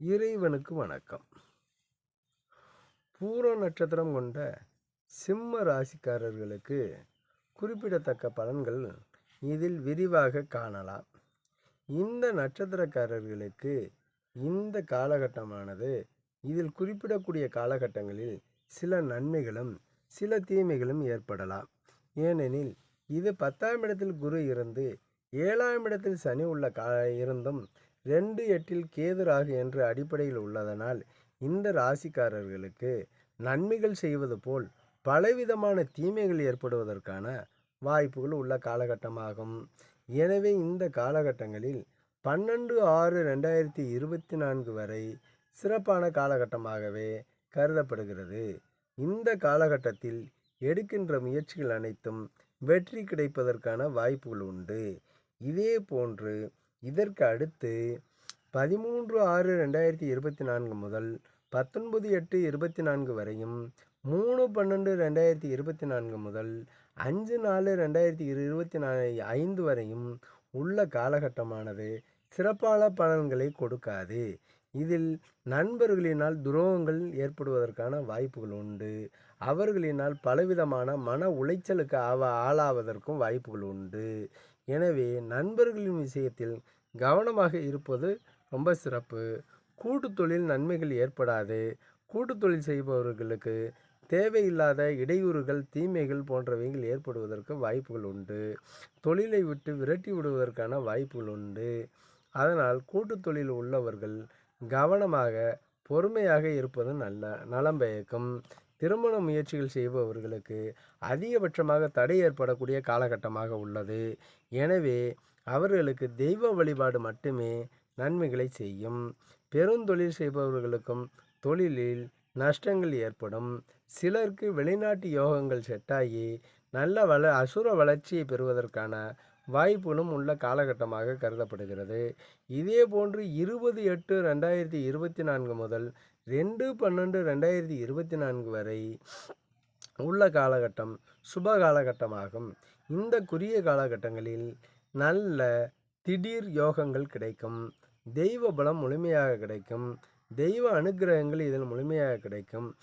இறைவனுக்கு வணக்கம். பூர நட்சத்திரம் கொண்ட சிம்ம ராசிக்காரர்களுக்கு குறிப்பிடத்தக்க பலன்கள் இதில் விரிவாக காணலாம். இந்த நட்சத்திரக்காரர்களுக்கு இந்த காலகட்டமானது இதில் குறிப்பிடக்கூடிய காலகட்டங்களில் சில நன்மைகளும் சில தீமைகளும் ஏற்படலாம். ஏனெனில் இது பத்தாம் இடத்தில் குரு இருந்து ஏழாம் இடத்தில் சனி உள்ள கா இருந்தும் ரெண்டு எட்டில் கேது ராகு என்ற அடிப்படையில் உள்ளதனால் இந்த ராசிக்காரர்களுக்கு நன்மைகள் செய்வது போல் பலவிதமான தீமைகள் ஏற்படுவதற்கான வாய்ப்புகள் உள்ள காலகட்டமாகும். எனவே இந்த காலகட்டங்களில் பன்னெண்டு ஆறு ரெண்டாயிரத்தி இருபத்தி நான்கு வரை சிறப்பான காலகட்டமாகவே கருதப்படுகிறது. இந்த காலகட்டத்தில் எடுக்கின்ற முயற்சிகள் அனைத்தும் வெற்றி கிடைப்பதற்கான வாய்ப்புகள் உண்டு. இதே போன்று இதற்கு அடுத்து பதிமூன்று ஆறு ரெண்டாயிரத்தி இருபத்தி நான்கு முதல் பத்தொன்பது எட்டு இருபத்தி நான்கு வரையும் மூணு பன்னெண்டு ரெண்டாயிரத்தி இருபத்தி நான்கு முதல் அஞ்சு நாலு ரெண்டாயிரத்தி இருபத்தி நா ஐந்து வரையும் உள்ள காலகட்டமானது சிறப்பான பலன்களை கொடுக்காது. இதில் நண்பர்களினால் துரோகங்கள் ஏற்படுவதற்கான வாய்ப்புகள் உண்டு. அவர்களினால் பலவிதமான மன உளைச்சலுக்கு ஆவ ஆளாவதற்கும் வாய்ப்புகள் உண்டு. எனவே நண்பர்களின் விஷயத்தில் கவனமாக இருப்பது ரொம்ப சிறப்பு. கூட்டு தொழில் நன்மைகள் ஏற்படாது. கூட்டு தொழில் செய்பவர்களுக்கு தேவையில்லாத இடையூறுகள் தீமைகள் போன்றவைகள் ஏற்படுவதற்கு வாய்ப்புகள் உண்டு. தொழிலை விட்டு விரட்டி விடுவதற்கான வாய்ப்புகள் உண்டு. அதனால் கூட்டு தொழில் உள்ளவர்கள் கவனமாக பொறுமையாக இருப்பது நல்ல நலம் பயக்கும் திருமண முயற்சிகள் செய்பவர்களுக்கு அதிகபட்சமாக தடை ஏற்படக்கூடிய காலகட்டமாக உள்ளது. எனவே அவர்களுக்கு தெய்வ வழிபாடு மட்டுமே நன்மைகளை செய்யும். பெருந்தொழில் செய்பவர்களுக்கும் தொழிலில் நஷ்டங்கள் ஏற்படும். சிலருக்கு வெளிநாட்டு யோகங்கள் செட்டாகி நல்ல வள அசுர வளர்ச்சியை பெறுவதற்கான வாய்ப்புகளும் உள்ள காலகட்டமாக கருதப்படுகிறது. இதே போன்று இருபது எட்டு ரெண்டாயிரத்தி இருபத்தி நான்கு முதல் ரெண்டு பன்னெண்டு ரெண்டாயிரத்தி இருபத்தி நான்கு வரை உள்ள காலகட்டம் சுப காலகட்டமாகும். இந்த குறுகிய காலகட்டங்களில் நல்ல திடீர் யோகங்கள் கிடைக்கும். தெய்வ பலம் முழுமையாக கிடைக்கும். தெய்வ அனுக்கிரகங்கள் இதில் முழுமையாக கிடைக்கும்.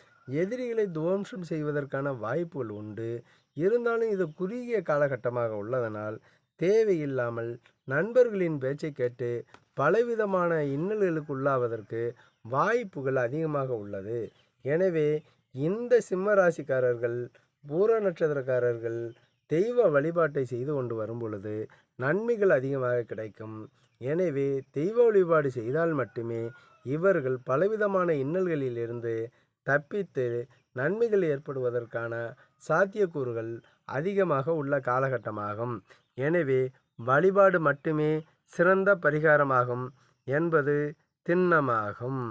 எதிரிகளை துவம்சம் செய்வதற்கான வாய்ப்புகள் உண்டு. இருந்தாலும் இது குறுகிய காலகட்டமாக உள்ளதனால் தேவையில்லாமல் நண்பர்களின் பேச்சை கேட்டு பலவிதமான இன்னல்களுக்கு உள்ளாவதற்கு வாய்ப்புகள் அதிகமாக உள்ளது. எனவே இந்த சிம்ம ராசிக்காரர்கள் பூர நட்சத்திரக்காரர்கள் தெய்வ வழிபாட்டை செய்து கொண்டு வரும் பொழுது நன்மைகள் அதிகமாக கிடைக்கும். எனவே தெய்வ வழிபாடு செய்தால் மட்டுமே இவர்கள் பலவிதமான இன்னல்களிலிருந்து தப்பித்து நன்மைகள் ஏற்படுவதற்கான சாத்தியக்கூறுகள் அதிகமாக உள்ள காலகட்டமாகும். எனவே வழிபாடு மட்டுமே சிறந்த பரிகாரமாகும் என்பது திண்ணமாகும்.